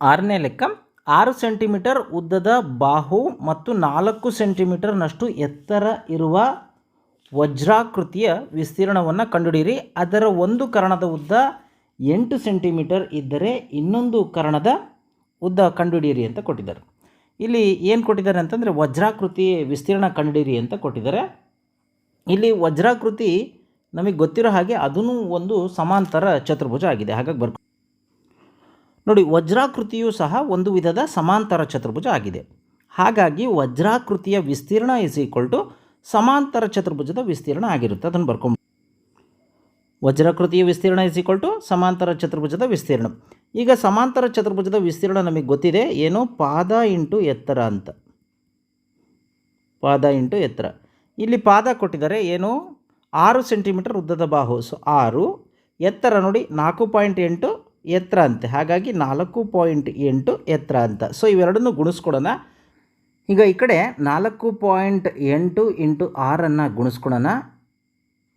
ಆರನೇ ಲೆಕ್ಕ, ಆರು ಸೆಂಟಿಮೀಟರ್ ಉದ್ದದ ಬಾಹು ಮತ್ತು ನಾಲ್ಕು ಸೆಂಟಿಮೀಟರ್ನಷ್ಟು ಎತ್ತರ ಇರುವ ವಜ್ರಾಕೃತಿಯ ವಿಸ್ತೀರ್ಣವನ್ನು ಕಂಡುಹಿಡಿಯಿರಿ. ಅದರ ಒಂದು ಕರಣದ ಉದ್ದ ಎಂಟು ಸೆಂಟಿಮೀಟರ್ ಇದ್ದರೆ ಇನ್ನೊಂದು ಕರಣದ ಉದ್ದ ಕಂಡುಹಿಡಿಯಿರಿ ಅಂತ ಕೊಟ್ಟಿದ್ದಾರೆ. ಇಲ್ಲಿ ಏನು ಕೊಟ್ಟಿದ್ದಾರೆ ಅಂತಂದರೆ ವಜ್ರಾಕೃತಿ ವಿಸ್ತೀರ್ಣ ಕಂಡುಹಿಡಿಯಿರಿ ಅಂತ ಕೊಟ್ಟಿದ್ದಾರೆ. ಇಲ್ಲಿ ವಜ್ರಾಕೃತಿ ನಮಗೆ ಗೊತ್ತಿರೋ ಹಾಗೆ ಅದೂ ಒಂದು ಸಮಾಂತರ ಚತುರ್ಭುಜ ಆಗಿದೆ. ಹಾಗಾಗಿ ಬರ್ಕೊ ನೋಡಿ, ವಜ್ರಾಕೃತಿಯು ಸಹ ಒಂದು ವಿಧದ ಸಮಾಂತರ ಚತುರ್ಭುಜ ಆಗಿದೆ. ಹಾಗಾಗಿ ವಜ್ರಾಕೃತಿಯ ವಿಸ್ತೀರ್ಣ ಇಸ್ ಈಕ್ವಲ್ ಟು ಸಮಾಂತರ ಚತುರ್ಭುಜದ ವಿಸ್ತೀರ್ಣ ಆಗಿರುತ್ತೆ. ಅದನ್ನು ಬರ್ಕೊಂಬ ವಜ್ರಾಕೃತಿಯ ವಿಸ್ತೀರ್ಣ ಇಸ್ ಈಕ್ವಲ್ ಟು ಸಮಾಂತರ ಚತುರ್ಭುಜದ ವಿಸ್ತೀರ್ಣ. ಈಗ ಸಮಾಂತರ ಚತುರ್ಭುಜದ ವಿಸ್ತೀರ್ಣ ನಮಗೆ ಗೊತ್ತಿದೆ. ಏನು? ಪಾದ ಇಂಟು ಎತ್ತರ ಅಂತ. ಪಾದ ಇಂಟು ಎತ್ತರ. ಇಲ್ಲಿ ಪಾದ ಕೊಟ್ಟಿದ್ದಾರೆ. ಏನು? ಆರು ಸೆಂಟಿಮೀಟರ್ ಉದ್ದದ ಬಾಹು. ಸೊ ಆರು ಎತ್ತರ ನೋಡಿ, ನಾಲ್ಕು ಪಾಯಿಂಟ್ ಎಂಟು ಎತ್ತರ ಅಂತೆ. ಹಾಗಾಗಿ ನಾಲ್ಕು ಪಾಯಿಂಟ್ ಎಂಟು ಎತ್ತರ ಅಂತ. ಸೊ ಇವೆರಡನ್ನು ಗುಣಿಸ್ಕೊಡೋಣ. ಈಗ ಈ ಕಡೆ ನಾಲ್ಕು ಪಾಯಿಂಟ್ ಎಂಟು ಇಂಟು ಆರನ್ನು ಗುಣಿಸ್ಕೊಳೋಣ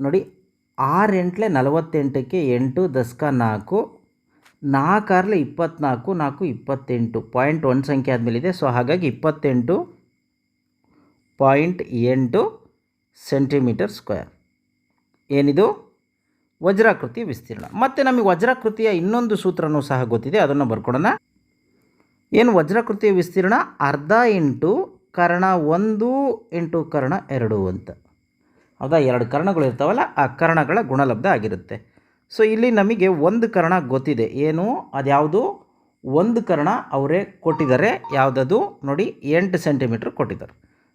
ನೋಡಿ ಆರು ಎಂಟ್ಲೆ ನಲವತ್ತೆಂಟಕ್ಕೆ ಎಂಟು, ದಸ್ಕ ನಾಲ್ಕು, ನಾಲ್ಕಾರಲೆ ಇಪ್ಪತ್ನಾಲ್ಕು, ನಾಲ್ಕು ಇಪ್ಪತ್ತೆಂಟು. ಪಾಯಿಂಟ್ ಒಂದು ಸಂಖ್ಯೆ ಆದಮೇಲಿದೆ. ಸೊ ಹಾಗಾಗಿ ಇಪ್ಪತ್ತೆಂಟು ಪಾಯಿಂಟ್ ಎಂಟು ಸೆಂಟಿಮೀಟರ್ ಸ್ಕ್ವೇರ್. ಏನಿದು? ವಜ್ರಾಕೃತಿ ವಿಸ್ತೀರ್ಣ. ಮತ್ತು ನಮಗೆ ವಜ್ರಾಕೃತಿಯ ಇನ್ನೊಂದು ಸೂತ್ರನೂ ಸಹ ಗೊತ್ತಿದೆ, ಅದನ್ನು ಬರ್ಕೊಡೋಣ. ಏನು ವಜ್ರಾಕೃತಿಯ ವಿಸ್ತೀರ್ಣ? ಅರ್ಧ ಇಂಟು ಕರ್ಣ ಒಂದು ಇಂಟು ಕರ್ಣ ಎರಡು ಅಂತ. ಹೌದಾ ಎರಡು ಕರ್ಣಗಳು ಇರ್ತಾವಲ್ಲ, ಆ ಕರ್ಣಗಳ ಗುಣಲಬ್ಧ ಆಗಿರುತ್ತೆ. ಸೊ ಇಲ್ಲಿ ನಮಗೆ ಒಂದು ಕರ್ಣ ಗೊತ್ತಿದೆ. ಏನು? ಅದ್ಯಾವುದು? ಒಂದು ಕರ್ಣ ಅವರೇ ಕೊಟ್ಟಿದ್ದಾರೆ. ಯಾವುದದು? ನೋಡಿ, ಎಂಟು ಸೆಂಟಿಮೀಟ್ರ್ ಕೊಟ್ಟಿದ್ದಾರೆ.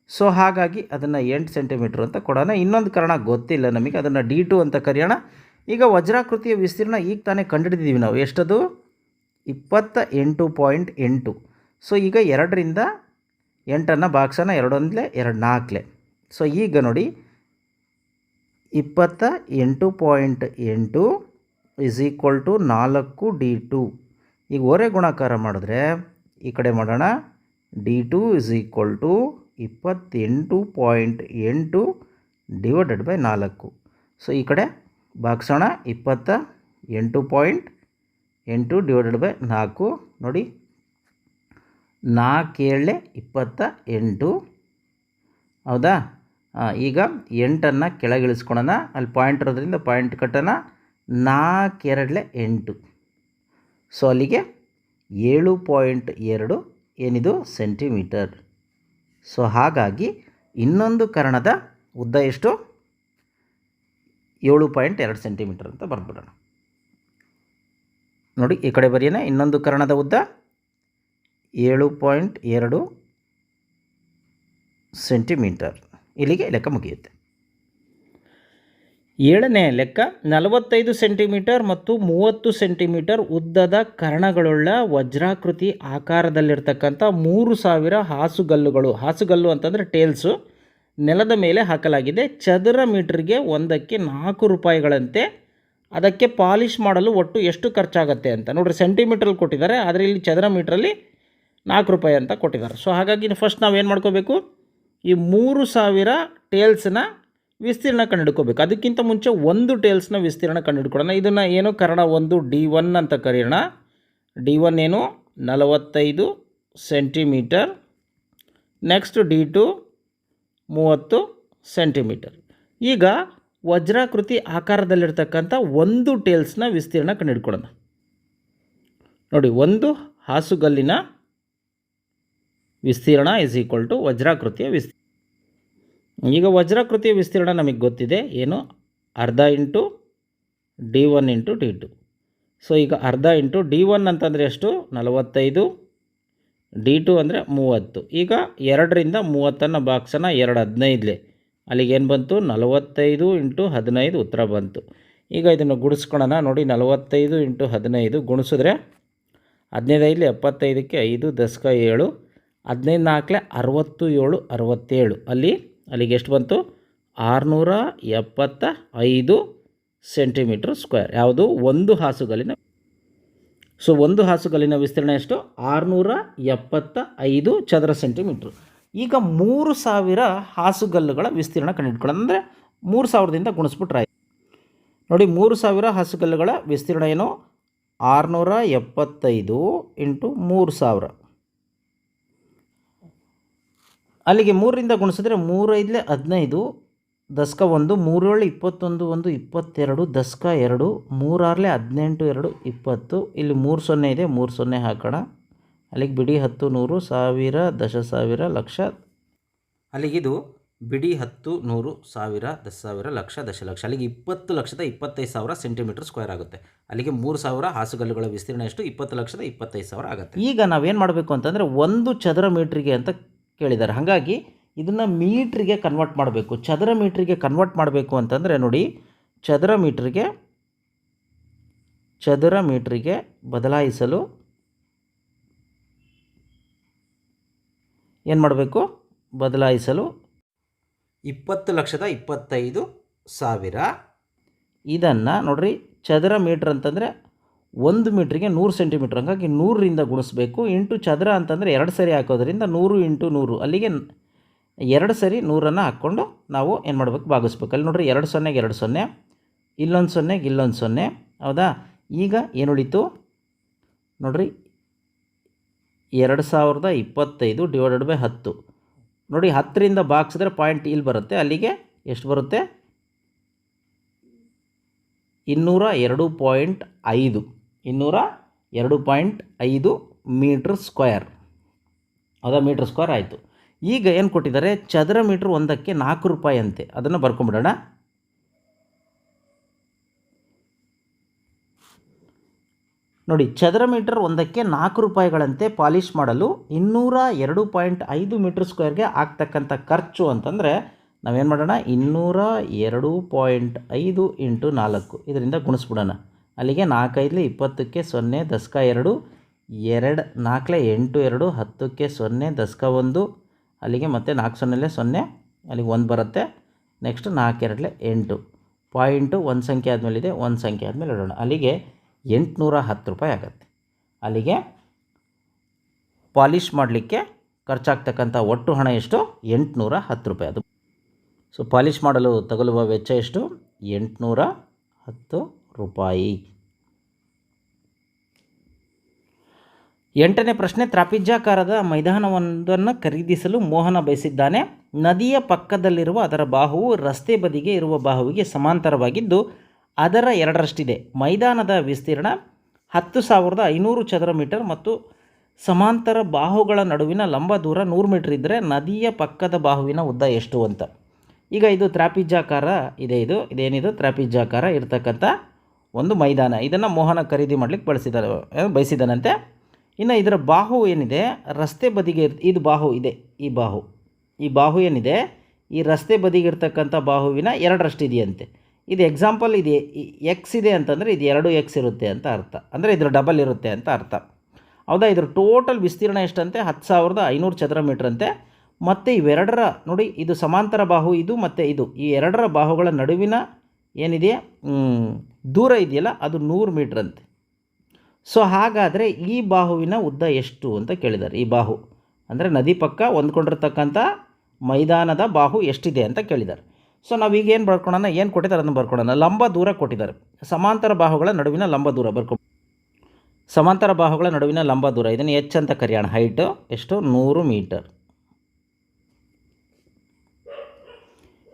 ಸೊ ಹಾಗಾಗಿ ಅದನ್ನು ಎಂಟು ಸೆಂಟಿಮೀಟ್ರ್ ಅಂತ ಕೊಡೋಣ. ಇನ್ನೊಂದು ಕರ್ಣ ಗೊತ್ತಿಲ್ಲ ನಮಗೆ, ಅದನ್ನು ಡಿ ಟು ಅಂತ ಕರೆಯೋಣ. ಈಗ ವಜ್ರಾಕೃತಿಯ ವಿಸ್ತೀರ್ಣ ಈಗ ತಾನೇ ಕಂಡುಹಿಡಿದಿದ್ದೀವಿ ನಾವು. ಎಷ್ಟದು? ಇಪ್ಪತ್ತ ಎಂಟು ಪಾಯಿಂಟ್ ಎಂಟು. ಸೊ ಈಗ ಎರಡರಿಂದ ಎಂಟನ್ನು ಬಾಕ್ಸನ್ನು ಎರಡೊಂದಲೇ ಎರಡು ನಾಲ್ಕಲೆ ಸೊ ಈಗ ನೋಡಿ. ಇಪ್ಪತ್ತ ಎಂಟು ಪಾಯಿಂಟ್ ಎಂಟು ಇಸ್ ಈಕ್ವಲ್ ಟು ನಾಲ್ಕು ಡಿ ಟು. ಈಗ ಓರೆ ಗುಣಾಕಾರ ಮಾಡಿದ್ರೆ ಈ ಕಡೆ ಮಾಡೋಣ. D two is equal to ಇಪ್ಪತ್ತೆಂಟು ಪಾಯಿಂಟ್ ಎಂಟು ಡಿವೈಡೆಡ್ ಬೈ ನಾಲ್ಕು. ಸೊ ಈ ಕಡೆ ಬಾಗ್ಸೋಣ ಇಪ್ಪತ್ತ ಎಂಟು ಪಾಯಿಂಟ್ ಎಂಟು ಡಿವೈಡೆಡ್ ಬೈ ನಾಲ್ಕು. ನೋಡಿ ನಾಲ್ಕೇಳೆ ಇಪ್ಪತ್ತ ಎಂಟು. ಹೌದಾ? ಈಗ ಎಂಟನ್ನು ಕೆಳಗಿಳಿಸ್ಕೊಳೋಣ. ಅಲ್ಲಿ ಪಾಯಿಂಟ್ ಇರೋದ್ರಿಂದ ಪಾಯಿಂಟ್ ಕಟ್ಟೋಣ. ನಾಲ್ಕೆರಡಲೆ ಎಂಟು. ಸೊ, ಅಲ್ಲಿಗೆ ಏಳು ಪಾಯಿಂಟ್ ಎರಡು ಏನಿದು? ಸೆಂಟಿಮೀಟರ್. ಸೊ, ಹಾಗಾಗಿ ಇನ್ನೊಂದು ಕರ್ಣದ ಉದ್ದ ಎಷ್ಟು? ಏಳು ಪಾಯಿಂಟ್ ಎರಡು ಸೆಂಟಿಮೀಟರ್ ಅಂತ ಬರ್ಬಿಡೋಣ ನೋಡಿ, ಈ ಕಡೆ ಬರೆಯೋಣ ಇನ್ನೊಂದು ಕರ್ಣದ ಉದ್ದ ಏಳು ಪಾಯಿಂಟ್ ಎರಡು ಸೆಂಟಿಮೀಟರ್. ಇಲ್ಲಿಗೆ ಲೆಕ್ಕ ಮುಗಿಯುತ್ತೆ. ಏಳನೇ ಲೆಕ್ಕ, ನಲವತ್ತೈದು ಸೆಂಟಿಮೀಟರ್ ಮತ್ತು ಮೂವತ್ತು ಸೆಂಟಿಮೀಟರ್ ಉದ್ದದ ಕರ್ಣಗಳುಳ್ಳ ವಜ್ರಾಕೃತಿ ಆಕಾರದಲ್ಲಿರ್ತಕ್ಕಂಥ ಮೂರು ಸಾವಿರ ಹಾಸುಗಲ್ಲುಗಳು. ಹಾಸುಗಲ್ಲು ಅಂತಂದರೆ ಟೇಲ್ಸು. ನೆಲದ ಮೇಲೆ ಹಾಕಲಾಗಿದೆ. ಚದರ ಮೀಟ್ರಿಗೆ ಒಂದಕ್ಕೆ ನಾಲ್ಕು ರೂಪಾಯಿಗಳಂತೆ. ಅದಕ್ಕೆ ಪಾಲಿಷ್ ಮಾಡಲು ಒಟ್ಟು ಎಷ್ಟು ಖರ್ಚಾಗುತ್ತೆ ಅಂತ. ನೋಡಿರಿ ಸೆಂಟಿಮೀಟ್ರಲ್ಲಿ ಕೊಟ್ಟಿದ್ದಾರೆ. ಆದರೆ ಇಲ್ಲಿ ಚದರ ಮೀಟ್ರಲ್ಲಿ ನಾಲ್ಕು ರೂಪಾಯಿ ಅಂತ ಕೊಟ್ಟಿದ್ದಾರೆ. ಸೊ ಹಾಗಾಗಿ ಫಸ್ಟ್ ನಾವೇನು ಮಾಡ್ಕೋಬೇಕು? ಈ ಮೂರು ಸಾವಿರ ಟೇಲ್ಸ್ನ ವಿಸ್ತೀರ್ಣ ಕಂಡುಹಿಡ್ಕೋಬೇಕು. ಅದಕ್ಕಿಂತ ಮುಂಚೆ ಒಂದು ಟೇಲ್ಸ್ನ ವಿಸ್ತೀರ್ಣ ಕಂಡುಹಿಡ್ಕೊಳ್ಳೋಣ. ಇದನ್ನು ಏನು ಕನ್ನಡ ಒಂದು ಡಿ ಒನ್ ಅಂತ ಕರೆಯೋಣ. ಡಿ ಒನ್ ಏನು ನಲವತ್ತೈದು ಸೆಂಟಿಮೀಟರ್. ನೆಕ್ಸ್ಟ್ ಡಿ ಟು ಮೂವತ್ತು ಸೆಂಟಿಮೀಟರ್. ಈಗ ವಜ್ರಾಕೃತಿ ಆಕಾರದಲ್ಲಿರ್ತಕ್ಕಂಥ ಒಂದು ಟೇಲ್ಸ್ನ ವಿಸ್ತೀರ್ಣ ಕಂಡುಹಿಡ್ಕೊಳ್ಳೋಣ. ನೋಡಿ, ಒಂದು ಹಾಸುಗಲ್ಲಿನ ವಿಸ್ತೀರ್ಣ ಇಸ್ ಈಕ್ವಲ್ ಟು ವಜ್ರಾಕೃತಿಯ ವಿಸ್ತೀರ್ಣ. ಈಗ ವಜ್ರಾಕೃತಿಯ ವಿಸ್ತೀರ್ಣ ನಮಗೆ ಗೊತ್ತಿದೆ, ಏನು? ಅರ್ಧ into D one into D two. So, ಈಗ ಅರ್ಧ ಇಂಟು ಡಿ ಒನ್ ಅಂತಂದರೆ ಎಷ್ಟು? ನಲವತ್ತೈದು. ಡಿ ಟು ಅಂದರೆ ಮೂವತ್ತು. ಈಗ ಎರಡರಿಂದ ಮೂವತ್ತನ್ನು ಬಾಕ್ಸನ್ನು ಎರಡು ಹದಿನೈದಲೆ ಅಲ್ಲಿಗೆ ಏನು ಬಂತು? ನಲವತ್ತೈದು ಇಂಟು ಹದಿನೈದು ಉತ್ತರ ಬಂತು. ಈಗ ಇದನ್ನು ಗುಣಿಸ್ಕೊಳ್ಳೋಣ ನೋಡಿ, ನಲವತ್ತೈದು ಇಂಟು ಹದಿನೈದು ಗುಣಿಸಿದ್ರೆ ಹದಿನೈದೈದು ಎಪ್ಪತ್ತೈದಕ್ಕೆ ಐದು ದಶಕ ಏಳು. ಹದಿನೈದು ನಾಲ್ಕಲೆ ಅರವತ್ತು ಏಳು, ಅರವತ್ತೇಳು. ಅಲ್ಲಿ, ಅಲ್ಲಿಗೆ ಎಷ್ಟು ಬಂತು? ಆರುನೂರ ಎಪ್ಪತ್ತ ಐದು ಸೆಂಟಿಮೀಟ್ರ್ ಸ್ಕ್ವೇರ್. ಯಾವುದು? ಒಂದು ಹಾಸುಗಲ್ಲಿನ ಸೊ ಒಂದು ಹಾಸುಗಲ್ಲಿನ ವಿಸ್ತೀರ್ಣ ಎಷ್ಟು? ಆರುನೂರ ಎಪ್ಪತ್ತ ಐದು ಚದರ ಸೆಂಟಿಮೀಟ್ರ್ ಈಗ ಮೂರು ಸಾವಿರ ಹಾಸುಗಲ್ಲುಗಳ ವಿಸ್ತೀರ್ಣ ಕಂಡುಹಿಡ್ಕೊಳ್ಳೋಣ. ಅಂದರೆ ಮೂರು ಸಾವಿರದಿಂದ ಗುಣಿಸ್ಬಿಟ್ರೆ ಆಯ್ತು. ನೋಡಿ, ಮೂರು ಸಾವಿರ ಹಾಸುಗಲ್ಲುಗಳ ವಿಸ್ತೀರ್ಣ ಏನು? ಆರುನೂರ ಎಪ್ಪತ್ತೈದು ಇಂಟು ಮೂರು ಸಾವಿರ. ಅಲ್ಲಿಗೆ ಮೂರರಿಂದ ಗುಣಿಸಿದ್ರೆ ಮೂರೈದಲೇ ಹದಿನೈದು. ದಸ್ಕ ಒಂದು ಮೂರೇಳು ಇಪ್ಪತ್ತೊಂದು, ಒಂದು ಇಪ್ಪತ್ತೆರಡು, ದಸ್ಕ ಎರಡು, ಮೂರಾರಲೆ ಹದಿನೆಂಟು, ಎರಡು ಇಪ್ಪತ್ತು. ಇಲ್ಲಿ ಮೂರು ಸೊನ್ನೆ ಇದೆ, ಮೂರು ಸೊನ್ನೆ ಹಾಕೋಣ. ಅಲ್ಲಿಗೆ ಬಿಡಿ ಹತ್ತು, ನೂರು, ಸಾವಿರ, ದಶ ಸಾವಿರ, ಲಕ್ಷ. ಅಲ್ಲಿಗಿದು ಬಿಡಿ ಹತ್ತು, ನೂರು, ಸಾವಿರ, ದಶ ಸಾವಿರ, ಲಕ್ಷ ದಶಲಕ್ಷ ಅಲ್ಲಿಗೆ ಇಪ್ಪತ್ತು ಲಕ್ಷದ ಇಪ್ಪತ್ತೈದು ಸಾವಿರ ಸೆಂಟಿಮೀಟರ್ ಸ್ಕ್ವೇರ್ ಆಗುತ್ತೆ. ಅಲ್ಲಿಗೆ ಮೂರು ಸಾವಿರ ಹಾಸುಗಲ್ಲುಗಳ ವಿಸ್ತೀರ್ಣ ಎಷ್ಟು? ಇಪ್ಪತ್ತು ಲಕ್ಷದ ಇಪ್ಪತ್ತೈದು ಸಾವಿರ ಆಗುತ್ತೆ. ಈಗ ನಾವೇನು ಮಾಡಬೇಕು ಅಂತಂದರೆ ಒಂದು ಚದರ ಮೀಟ್ರಿಗೆ ಅಂತ ಕೇಳಿದ್ದಾರೆ. ಹಾಗಾಗಿ ಇದನ್ನು ಮೀಟ್ರಿಗೆ ಕನ್ವರ್ಟ್ ಮಾಡಬೇಕು. ಚದರ ಮೀಟ್ರಿಗೆ ಕನ್ವರ್ಟ್ ಮಾಡಬೇಕು ಅಂತಂದರೆ ನೋಡಿ, ಚದರ ಮೀಟ್ರಿಗೆ ಚದರ ಮೀಟ್ರಿಗೆ ಬದಲಾಯಿಸಲು ಏನು ಮಾಡಬೇಕು? ಬದಲಾಯಿಸಲು ಇಪ್ಪತ್ತು ಲಕ್ಷದ ಇಪ್ಪತ್ತೈದು ಸಾವಿರ. ಇದನ್ನು ನೋಡಿರಿ, ಚದರ ಮೀಟ್ರ್ ಅಂತಂದರೆ ಒಂದು ಮೀಟ್ರಿಗೆ ನೂರು ಸೆಂಟಿಮೀಟ್ರ್. ಹಂಗಾಗಿ ನೂರರಿಂದ ಗುಣಿಸ್ಬೇಕು. ಇಂಟು ಚದರ ಅಂತಂದರೆ ಎರಡು ಸರಿ ಹಾಕೋದ್ರಿಂದ ನೂರು ಇಂಟು ನೂರು. ಅಲ್ಲಿಗೆ ಎರಡು ಸರಿ ನೂರನ್ನು ಹಾಕ್ಕೊಂಡು ನಾವು ಏನು ಮಾಡಬೇಕು? ಭಾಗಿಸ್ಬೇಕು. ಅಲ್ಲಿ ನೋಡ್ರಿ ಎರಡು ಸೊನ್ನೆಗೆ ಎರಡು ಸೊನ್ನೆ, ಇಲ್ಲೊಂದು ಸೊನ್ನೆಗೆ ಇಲ್ಲೊಂದು ಸೊನ್ನೆ. ಹೌದಾ? ಈಗ ಏನು ಉಳಿತು? ನೋಡ್ರಿ, ಎರಡು ಸಾವಿರದ ಇಪ್ಪತ್ತೈದು ಡಿವೈಡೆಡ್ ಬೈ ಹತ್ತು. ನೋಡಿ, ಹತ್ತರಿಂದ ಬಾಗಿಸಿದ್ರೆ ಪಾಯಿಂಟ್ ಇಲ್ಲಿ ಬರುತ್ತೆ. ಅಲ್ಲಿಗೆ ಎಷ್ಟು ಬರುತ್ತೆ? ಇನ್ನೂರ ಎರಡು ಪಾಯಿಂಟ್ ಐದು. ಇನ್ನೂರ ಎರಡು ಪಾಯಿಂಟ್ ಐದು ಮೀಟ್ರ್ ಸ್ಕ್ವೇರ್ ಹೌದಾ? ಮೀಟ್ರ್ ಸ್ಕ್ವೇರ್ ಆಯಿತು. ಈಗ ಏನು ಕೊಟ್ಟಿದ್ದಾರೆ? ಚದರ ಮೀಟ್ರ್ ಒಂದಕ್ಕೆ ನಾಲ್ಕು ರೂಪಾಯಿ ಅಂತೆ ಅದನ್ನು ಬರ್ಕೊಂಬಿಡೋಣ. ನೋಡಿ, ಚದರ ಮೀಟರ್ ಒಂದಕ್ಕೆ ನಾಲ್ಕು ರೂಪಾಯಿಗಳಂತೆ ಪಾಲಿಷ್ ಮಾಡಲು ಇನ್ನೂರ ಎರಡು ಪಾಯಿಂಟ್ ಐದು ಮೀಟ್ರ್ ಸ್ಕ್ವೇರ್ಗೆ ಆಗ್ತಕ್ಕಂಥ ಖರ್ಚು ಅಂತಂದರೆ ನಾವೇನು ಮಾಡೋಣ? ಇನ್ನೂರ ಎರಡು ಪಾಯಿಂಟ್ ಐದು ಇಂಟು ನಾಲ್ಕು. ಇದರಿಂದ ಗುಣಿಸ್ಬಿಡೋಣ. ಅಲ್ಲಿಗೆ ನಾಲ್ಕೈದಲೆ ಇಪ್ಪತ್ತಕ್ಕೆ ಸೊನ್ನೆ ದಸ್ಕ ಎರಡು ಎರಡು ನಾಲ್ಕಲೆ ಎಂಟು ಎರಡು, ಹತ್ತಕ್ಕೆ ಸೊನ್ನೆ ದಸ್ಕ ಒಂದು ಅಲ್ಲಿಗೆ ಮತ್ತೆ ನಾಲ್ಕು ಸೊನ್ನೆಲೆ ಸೊನ್ನೆ, ಅಲ್ಲಿಗೆ ಒಂದು ಬರುತ್ತೆ. ನೆಕ್ಸ್ಟ್ ನಾಲ್ಕು ಎರಡಲೆ ಎಂಟು. ಪಾಯಿಂಟು ಒಂದು ಸಂಖ್ಯೆ ಆದಮೇಲಿದೆ, ಒಂದು ಸಂಖ್ಯೆ ಆದಮೇಲೆ ಇಡೋಣ. ಅಲ್ಲಿಗೆ ಎಂಟುನೂರ ಹತ್ತು ರೂಪಾಯಿ ಆಗುತ್ತೆ. ಅಲ್ಲಿಗೆ ಪಾಲಿಷ್ ಮಾಡಲಿಕ್ಕೆ ಖರ್ಚಾಗ್ತಕ್ಕಂಥ ಒಟ್ಟು ಹಣ ಎಷ್ಟು? ಎಂಟುನೂರ ಹತ್ತು ರೂಪಾಯಿ ಅದು. ಸೊ ಪಾಲಿಷ್ ಮಾಡಲು ತಗಲುವ ವೆಚ್ಚ ಎಷ್ಟು? ಎಂಟುನೂರ ಹತ್ತು ರೂಪಾಯಿ. ಎಂಟನೇ ಪ್ರಶ್ನೆ, ತ್ರಾಪಿಜ್ಯಾಕಾರದ ಮೈದಾನವೊಂದನ್ನು ಖರೀದಿಸಲು ಮೋಹನ ಬಯಸಿದ್ದಾನೆ. ನದಿಯ ಪಕ್ಕದಲ್ಲಿರುವ ಅದರ ಬಾಹುವು ರಸ್ತೆ ಬದಿಗೆ ಇರುವ ಬಾಹುವಿಗೆ ಸಮಾಂತರವಾಗಿದ್ದು, ಅದರ ಎರಡರಷ್ಟಿದೆ. ಮೈದಾನದ ವಿಸ್ತೀರ್ಣ ಹತ್ತು ಸಾವಿರದ ಐನೂರು ಚದರ ಮೀಟರ್ ಮತ್ತು ಸಮಾಂತರ ಬಾಹುಗಳ ನಡುವಿನ ಲಂಬ ದೂರ ನೂರು ಮೀಟರ್ ಇದ್ದರೆ ನದಿಯ ಪಕ್ಕದ ಬಾಹುವಿನ ಉದ್ದ ಎಷ್ಟು ಅಂತ. ಈಗ ಇದು ತ್ರಾಪಿಜ್ಯಾಕಾರ ಇದೆ ಇದು, ಇದೇನಿದು? ತ್ರಾಪಿಜ್ಯಾಕಾರ ಇರ್ತಕ್ಕಂಥ ಒಂದು ಮೈದಾನ. ಇದನ್ನು ಮೋಹನ ಖರೀದಿ ಮಾಡಲಿಕ್ಕೆ ಬಳಸಿದ, ಬಯಸಿದನಂತೆ. ಇನ್ನು ಇದರ ಬಾಹು ಏನಿದೆ? ರಸ್ತೆ ಬದಿಗೆ ಇದು ಬಾಹು ಇದೆ, ಈ ಬಾಹು. ಈ ಬಾಹು ಏನಿದೆ? ಈ ರಸ್ತೆ ಬದಿಗೆ ಇರ್ತಕ್ಕಂಥ ಬಾಹುವಿನ ಎರಡರಷ್ಟು ಇದೆಯಂತೆ ಇದು ಎಕ್ಸಾಂಪಲ್ ಇದೆ ಎಕ್ಸ್ ಇದೆ ಅಂತಂದರೆ ಇದು ಎರಡು ಎಕ್ಸ್ ಇರುತ್ತೆ ಅಂತ ಅರ್ಥ. ಅಂದರೆ ಇದರ ಡಬಲ್ ಇರುತ್ತೆ ಅಂತ ಅರ್ಥ. ಹೌದಾ? ಇದರ ಟೋಟಲ್ ವಿಸ್ತೀರ್ಣ ಎಷ್ಟಂತೆ? ಹತ್ತು ಸಾವಿರದ ಐನೂರು ಚದರ ಮೀಟ್ರ್ ಅಂತೆ ಮತ್ತು ಇವೆರಡರ, ನೋಡಿ, ಇದು ಸಮಾಂತರ ಬಾಹು ಇದು ಮತ್ತು ಇದು. ಈ ಎರಡರ ಬಾಹುಗಳ ನಡುವಿನ ಏನಿದೆ ದೂರ ಇದೆಯಲ್ಲ, ಅದು ನೂರು ಮೀಟ್ರ್ ಅಂತೆ ಸೊ ಹಾಗಾದರೆ ಈ ಬಾಹುವಿನ ಉದ್ದ ಎಷ್ಟು ಅಂತ ಕೇಳಿದ್ದಾರೆ. ಈ ಬಾಹು ಅಂದರೆ ನದಿ ಪಕ್ಕ ಹೊಂದ್ಕೊಂಡಿರ್ತಕ್ಕಂಥ ಮೈದಾನದ ಬಾಹು ಎಷ್ಟಿದೆ ಅಂತ ಕೇಳಿದ್ದಾರೆ. ಸೊ ಈಗ ಏನು ಬರ್ಕೊಳ್ಳೋಣ ಏನು ಕೊಟ್ಟಿದ್ದಾರೆ ಅದನ್ನು ಬರ್ಕೊಳ್ಳೋಣ ಲಂಬ ದೂರ ಕೊಟ್ಟಿದ್ದಾರೆ. ಸಮಾಂತರ ಬಾಹುಗಳ ನಡುವಿನ ಲಂಬ ದೂರ ಬರ್ಕೊ ಸಮಾಂತರ ಬಾಹುಗಳ ನಡುವಿನ ಲಂಬ ದೂರ, ಇದನ್ನು ಎಚ್ ಅಂತ ಕರೆಯೋಣ. ಹೈಟು ಎಷ್ಟು? ನೂರು ಮೀಟರ್.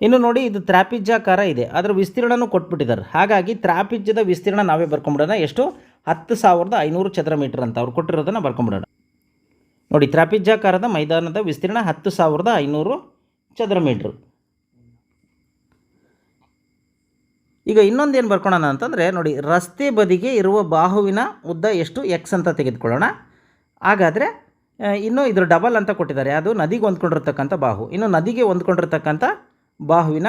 ಇನ್ನು ನೋಡಿ, ಇದು ತ್ರಾಪಿಜ್ಯಾಕಾರ ಇದೆ. ಅದರ ವಿಸ್ತೀರ್ಣನೂ ಕೊಟ್ಬಿಟ್ಟಿದ್ದಾರೆ. ಹಾಗಾಗಿ ತ್ರಾಪಿಜ್ಯದ ವಿಸ್ತೀರ್ಣ ನಾವೇ ಬರ್ಕೊಂಬಿಡೋಣ. ಎಷ್ಟು? ಹತ್ತು ಸಾವಿರದ ಐನೂರು ಚದರ ಮೀಟರ್ ಅಂತ ಅವ್ರು ಕೊಟ್ಟಿರೋದನ್ನು ಬರ್ಕೊಂಬಿಡೋಣ. ನೋಡಿ ತ್ರಾಪಿಜ್ಜಾಕಾರದ ಮೈದಾನದ ವಿಸ್ತೀರ್ಣ ಹತ್ತು ಸಾವಿರದ ಐನೂರು ಚದರ ಮೀಟ್ರ್. ಈಗ ಇನ್ನೊಂದು ಏನು ಬರ್ಕೊಳ್ಳೋಣ ಅಂತಂದರೆ, ನೋಡಿ, ರಸ್ತೆ ಬದಿಗೆ ಇರುವ ಬಾಹುವಿನ ಉದ್ದ ಎಷ್ಟು? ಎಕ್ಸ್ ಅಂತ ತೆಗೆದುಕೊಳ್ಳೋಣ. ಹಾಗಾದರೆ ಇನ್ನು ಇದ್ರ ಡಬಲ್ ಅಂತ ಕೊಟ್ಟಿದ್ದಾರೆ. ಅದು ನದಿಗೆ ಹೊಂದ್ಕೊಂಡಿರ್ತಕ್ಕಂಥ ಬಾಹು. ಇನ್ನು ನದಿಗೆ ಹೊಂದ್ಕೊಂಡಿರ್ತಕ್ಕಂಥ ಬಾಹುವಿನ,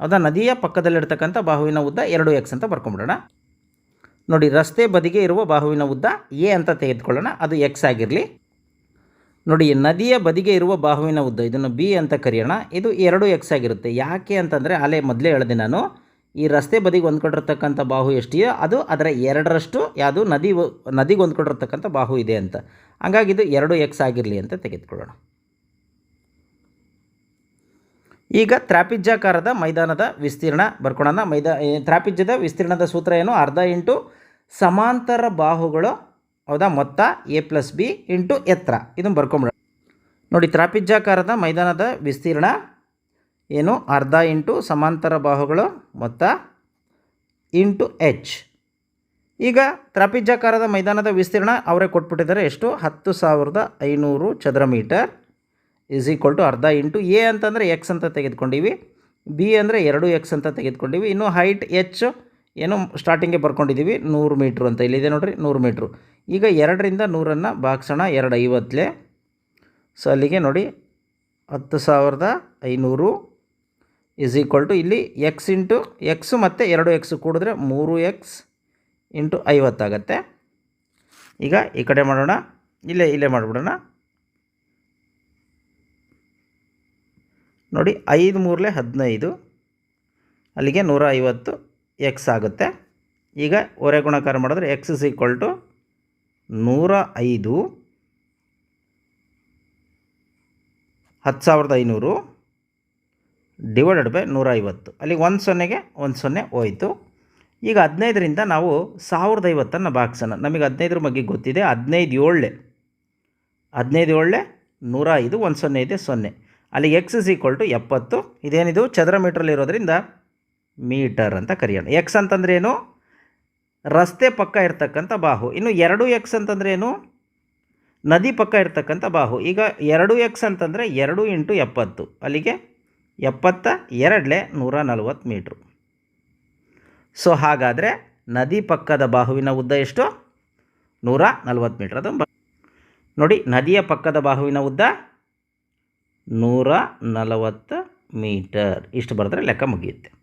ಅದ ನದಿಯ ಪಕ್ಕದಲ್ಲಿರ್ತಕ್ಕಂಥ ಬಾಹುವಿನ ಉದ್ದ ಎರಡು ಎಕ್ಸ್ ಅಂತ ಬರ್ಕೊಂಬಿಡೋಣ. ನೋಡಿ, ರಸ್ತೆ ಬದಿಗೆ ಇರುವ ಬಾಹುವಿನ ಉದ್ದ ಎ ಅಂತ ತೆಗೆದುಕೊಳ್ಳೋಣ. ಅದು ಎಕ್ಸ್ ಆಗಿರಲಿ. ನೋಡಿ, ನದಿಯ ಬದಿಗೆ ಇರುವ ಬಾಹುವಿನ ಉದ್ದ, ಇದನ್ನು ಬಿ ಅಂತ ಕರೆಯೋಣ. ಇದು ಎರಡು ಎಕ್ಸ್ ಆಗಿರುತ್ತೆ. ಯಾಕೆ ಅಂತಂದರೆ ಅಲ್ಲೇ ಮೊದಲೇ ಹೇಳಿದೆ ನಾನು, ಈ ರಸ್ತೆ ಬದಿಗೆ ಹೊಂದ್ಕೊಂಡಿರ್ತಕ್ಕಂಥ ಬಾಹು ಎಷ್ಟಿದೆಯೋ, ಅದು ಅದರ ಎರಡರಷ್ಟು, ಯಾವುದು, ನದಿ ನದಿಗೆ ಹೊಂದ್ಕೊಂಡಿರ್ತಕ್ಕಂಥ ಬಾಹು ಇದೆ ಅಂತ. ಹಾಗಾಗಿ ಇದು ಎರಡು ಎಕ್ಸ್ ಆಗಿರಲಿ ಅಂತ ತೆಗೆದುಕೊಳ್ಳೋಣ. ಈಗ ತ್ರಾಪಿಜ್ಯಾಕಾರದ ಮೈದಾನದ ವಿಸ್ತೀರ್ಣ ಬರ್ಕೊಳ್ಳೋಣ. ಮೈದಾ ತ್ರಾಪಿಜ್ಯದ ವಿಸ್ತೀರ್ಣದ ಸೂತ್ರ ಏನು? ಅರ್ಧ ಇಂಟು ಸಮಾಂತರ ಬಾಹುಗಳು, ಹೌದಾ? ಮೊತ್ತ ಎ ಪ್ಲಸ್ ಬಿ ಇಂಟು ಎತ್ತರ. ಇದನ್ನು ಬರ್ಕೊಂಬಿಡ ನೋಡಿ ತ್ರಾಪಿಜ್ಜಾಕಾರದ ಮೈದಾನದ ವಿಸ್ತೀರ್ಣ ಏನು? ಅರ್ಧ ಇಂಟು ಸಮಾಂತರ ಬಾಹುಗಳು, ಮೊತ್ತ ಇಂಟು ಎಚ್ ಈಗ ತ್ರಾಪಿಜ್ಜಾಕಾರದ ಮೈದಾನದ ವಿಸ್ತೀರ್ಣ ಅವರೇ ಕೊಟ್ಬಿಟ್ಟಿದ್ದಾರೆ. ಎಷ್ಟು? ಹತ್ತು ಸಾವಿರದ ಐನೂರು ಚದರ ಮೀಟರ್ ಇಸ್ ಈಕ್ವಲ್ ಟು ಅರ್ಧ ಇಂಟು ಎ ಅಂತಂದರೆ ಎಕ್ಸ್ ಅಂತ ತೆಗೆದುಕೊಂಡಿವಿ. ಬಿ ಅಂದರೆ ಎರಡು ಎಕ್ಸ್ ಅಂತ ತೆಗೆದುಕೊಂಡಿವಿ. ಇನ್ನು ಹೈಟ್ ಎಚ್ ಏನು ಸ್ಟಾರ್ಟಿಂಗೇ ಬರ್ಕೊಂಡಿದ್ದೀವಿ, ನೂರು ಮೀಟ್ರು ಅಂತ. ಇಲ್ಲಿದೆ ನೋಡಿರಿ, ನೂರು ಮೀಟ್ರು ಈಗ ಎರಡರಿಂದ ನೂರನ್ನು ಬಾಗ್ಸೋಣ ಎರಡು ಐವತ್ತಲೆ ಸೊ ಅಲ್ಲಿಗೆ ನೋಡಿ, ಹತ್ತು ಸಾವಿರದ ಐನೂರು ಇಸ್ ಈಕ್ವಲ್ ಟು ಇಲ್ಲಿ ಎಕ್ಸ್ ಇಂಟು ಎಕ್ಸು ಮತ್ತು ಎರಡು ಎಕ್ಸು ಕೂಡಿದ್ರೆ ಮೂರು ಎಕ್ಸ್ ಇಂಟು ಐವತ್ತಾಗತ್ತೆ ಈಗ ಈ ಕಡೆ ಮಾಡೋಣ, ಇಲ್ಲೇ ಇಲ್ಲೇ ಮಾಡಿಬಿಡೋಣ. ನೋಡಿ, ಐದು ಮೂರಲೆ ಹದಿನೈದು, ಅಲ್ಲಿಗೆ ನೂರ ಐವತ್ತು ಎಕ್ಸ್ ಆಗುತ್ತೆ. ಈಗ ಹೊರೆ ಗುಣಕಾರ ಮಾಡಿದ್ರೆ ಎಕ್ಸ್ ಇಸ್ ಈಕ್ವಲ್ ಟು ನೂರ ಐದು ಹತ್ತು ಸಾವಿರದ ಐನೂರು ಡಿವೈಡೆಡ್ ಬೈ ನೂರ ಐವತ್ತು. ಅಲ್ಲಿಗೆ ಒಂದು ಸೊನ್ನೆಗೆ ಒಂದು ಸೊನ್ನೆ ಹೋಯಿತು. ಈಗ ಹದಿನೈದರಿಂದ ನಾವು ಸಾವಿರದ ಐವತ್ತನ್ನು ಬಾಕ್ಸೋಣ ನಮಗೆ ಹದಿನೈದರ ಬಗ್ಗೆ ಗೊತ್ತಿದೆ. ಹದಿನೈದು ಏಳಲೆ ಹದಿನೈದು ಏಳಲೆ ನೂರ ಐದು, ಒಂದು ಸೊನ್ನೆ ಇದೆ ಸೊನ್ನೆ. ಅಲ್ಲಿ ಎಕ್ಸ್ ಇಸ್ ಈಕ್ವಲ್ ಟು ಎಪ್ಪತ್ತು. ಇದೇನಿದು? ಚದರ ಮೀಟ್ರಲ್ಲಿ ಇರೋದ್ರಿಂದ ಮೀಟರ್ ಅಂತ ಕರೆಯೋಣ. ಎಕ್ಸ್ ಅಂತಂದ್ರೆ ಏನು? ರಸ್ತೆ ಪಕ್ಕ ಇರ್ತಕ್ಕಂಥ ಬಾಹು. ಇನ್ನು ಎರಡು ಎಕ್ಸ್ ಅಂತಂದ್ರೆ ಏನು? ನದಿ ಪಕ್ಕ ಇರ್ತಕ್ಕಂಥ ಬಾಹು. ಈಗ ಎರಡು ಎಕ್ಸ್ ಅಂತಂದರೆ ಎರಡು ಇಂಟು ಎಪ್ಪತ್ತು. ಅಲ್ಲಿಗೆ ಎಪ್ಪತ್ತ ಎರಡಲೆ ನೂರ ನಲವತ್ತು ಮೀಟ್ರು. ಸೊ ಹಾಗಾದರೆ ನದಿ ಪಕ್ಕದ ಬಾಹುವಿನ ಉದ್ದ ಎಷ್ಟು? ನೂರ ನಲವತ್ತು ಮೀಟ್ರ್. ಅದು ನೋಡಿ, ನದಿಯ ಪಕ್ಕದ ಬಾಹುವಿನ ಉದ್ದ ನೂರ ನಲವತ್ತು ಮೀಟರ್. ಇಷ್ಟು ಬರೆದ್ರೆ ಲೆಕ್ಕ ಮುಗಿಯುತ್ತೆ.